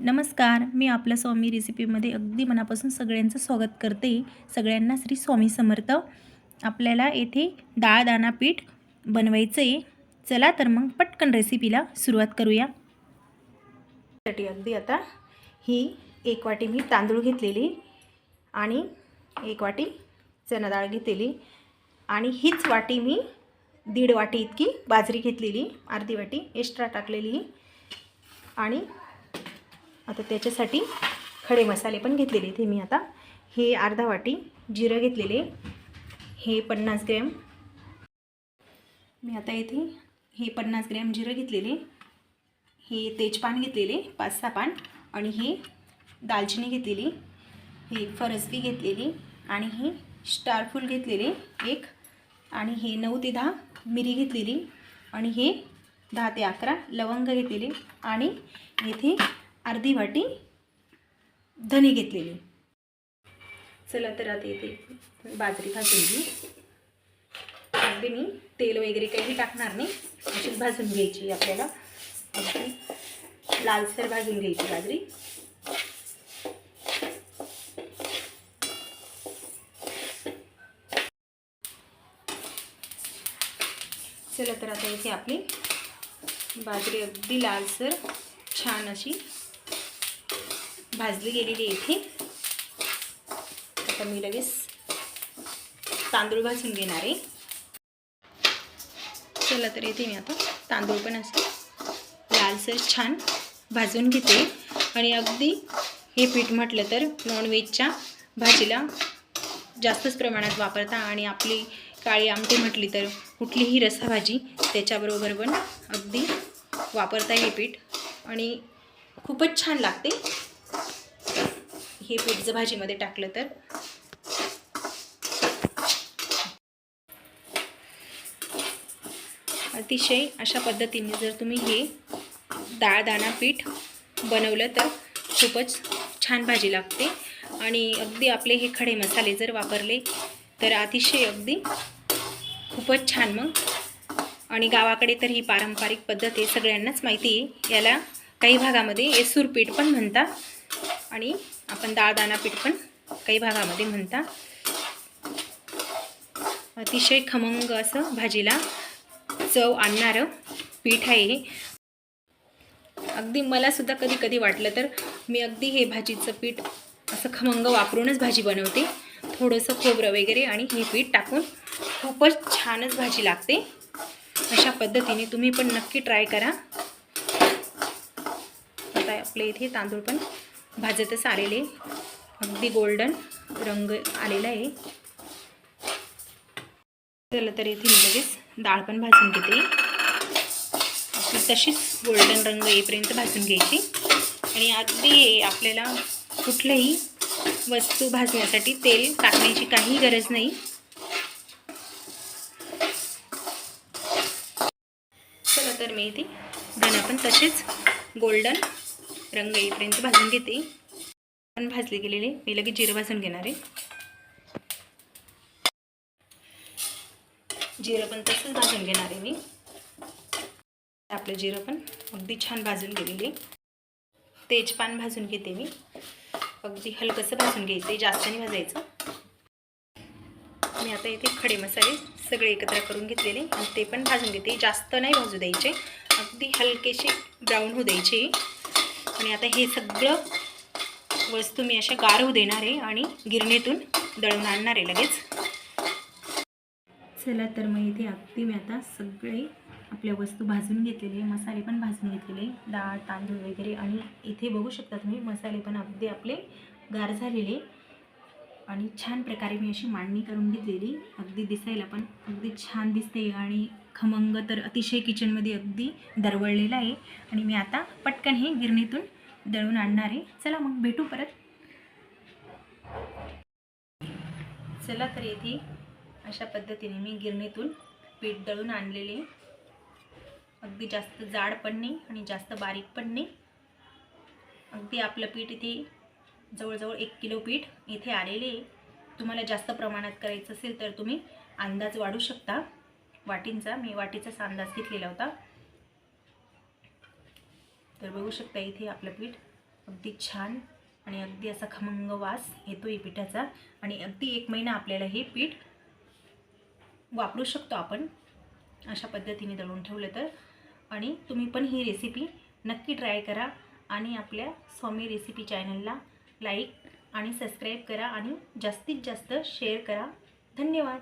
नमस्कार मी आपल्या स्वामी रेसिपीमध्ये अगदी मनापासून सगळ्यांचं स्वागत करते. सगळ्यांना श्री स्वामी समर्थ. आपल्याला येथे डाळ दाणा पीठ बनवायचं आहे चला तर मग पटकन रेसिपीला सुरुवात करूया. साठी अगदी आता ही एक वाटी मी तांदूळ घेतलेली आणि एक वाटी चणा डाळ घेतलेली आणि हीच वाटी मी दीड वाटी इतकी बाजरी घेतलेली अर्धी वाटी एक्स्ट्रा टाकलेली आणि आता त्याच्यासाठी खडे मसाले पण घेतलेले इथे मी आता हे अर्धा वाटी जिरं घेतलेले हे पन्नास ग्रॅम. मी आता इथे हे पन्नास ग्रॅम जिरं घेतलेले हे तेजपान घेतलेले पाच सहा पान. आणि हे दालचिनी घेतलेली हे फरसबी घेतलेली आणि हे स्टारफूल घेतलेले एक. आणि हे नऊ ते दहा मिरी घेतलेली आणि हे दहा ते अकरा लवंग घेतलेले आणि येथे अर्धी वाटी धने घेतलेली. चला तर आता येते बाजरी भाजून घेऊ. अगदी मी तेल वगैरे काही टाकणार नाही. अशीच भाजून घ्यायची आपल्याला. अगदी लालसर भाजून घ्यायची बाजरी. चला तर आता इथे आपली बाजरी अगदी लालसर छान अशी भाजली गेलेली आहे इथे. आता मी लगेच तांदूळ भाजून घेणार आहे. चला तर येते मी आता. तांदूळ पण असं लालसर छान भाजून घेते. आणि अगदी हे पीठ म्हटलं तर नॉनव्हेजच्या भाजीला जास्तच प्रमाणात वापरता आणि आपली काळी आमटी म्हटली तर कुठलीही रसाभाजी त्याच्याबरोबर पण अगदी वापरता हे पीठ. आणि खूपच छान लागते. हे पीठ जर भाजीमध्ये टाकलं तर. अतिशय अशा पद्धतीने जर तुम्ही हे दाळदाणा पीठ बनवलं तर खूपच छान भाजी लागते. आणि अगदी आपले हे खडे मसाले जर वापरले तर अतिशय अगदी खूपच छान मग. आणि गावाकडे तर ही पारंपरिक पद्धत आहे सगळ्यांनाच माहिती आहे. याला काही भागामध्ये येसूर पीठ पण म्हणतात. आणि आपण डाळ दाणा पीठ पण काही भागामध्ये म्हणता. अतिशय खमंग असं भाजीला चव आणणारं पीठ आहे हे. अगदी मलासुद्धा कधी कधी वाटलं तर मी अगदी हे भाजीचं पीठ असं खमंग वापरूनच भाजी बनवते. थोडंसं खोबरं वगैरे आणि हे पीठ टाकून खूपच छानच भाजी लागते. अशा पद्धतीने तुम्ही पण नक्की ट्राय करा. आता आपल्या इथे तांदूळ पण भाजतच आलेले अगदी गोल्डन रंग आलेला आहे. चला तर इथे मी लगेच डाळ पण भाजून घेते. तशीच गोल्डन रंग येईपर्यंत भाजून घ्यायची. आणि अगदी आपल्याला कुठल्याही वस्तू भाजण्यासाठी तेल टाकण्याची काही गरज नाही. चला तर मी इथे धना पण तसेच गोल्डन रंग येईपर्यंत भाजून घेते. पण भाजले गेलेले मी लगेच जिरं भाजून घेणार आहे. जिरं पण तसंच भाजून घेणार आहे मी. आपलं जिरं पण अगदी छान भाजून गेलेले. तेजपान भाजून घेते मी. अगदी हलकंसं भाजून घ्यायचं जास्त नाही भाजायचं. मी आता इथे खडे मसाले सगळे एकत्र करून घेतलेले आणि ते पण भाजून घेते. जास्त नाही भाजू द्यायचे. अगदी हलकेशी ब्राऊन होऊ द्यायचे. आणि आता हे सगळं वस्तू मी अशा गार होऊ देणार आहे आणि गिरणीतून दळून आणणार आहे लगेच. चला तर मग इथे अगदी मी आता सगळे आपल्या वस्तू भाजून घेतलेले मसाले पण भाजून घेतलेले डाळ तांदूळ वगैरे आणि इथे बघू शकता तुम्ही मसाले पण अगदी आपले गार झालेले आणि छान प्रकारे मी अशी मांडणी करून घेतलेली अगदी दिसायला पण अगदी छान दिसते आणि खमंग तर अतिशय किचनमध्ये अगदी दरवळलेला आहे. आणि मी आता पटकन हे गिरणीतून दळून आणणार आहे. चला मग भेटू परत. चला तर येथे अशा पद्धतीने मी गिरणीतून पीठ दळून आणलेले अगदी जास्त जाड पण नाही आणि जास्त बारीक पण नाही. अगदी आपलं पीठ इथे जवळजवळ एक किलो पीठ इथे आलेले आहे. तुम्हाला जास्त प्रमाणात करायचं असेल तर तुम्ही अंदाज वाढू शकता. वाटींचा मी वाटीचाच अंदाज घेतलेला होता. तर बघू शकता इथे आपलं पीठ अगदी छान आणि अगदी असा खमंग वास येतो आहे पिठाचा. आणि अगदी एक महिना आपल्याला हे पीठ वापरू शकतो आपण. अशा पद्धतीने दळून ठेवलं तर. आणि तुम्ही पण ही रेसिपी नक्की ट्राय करा आणि आपल्या स्वामी रेसिपी चॅनलला लाईक आणि सबस्क्राईब करा आणि जास्तीत जास्त शेअर करा. धन्यवाद.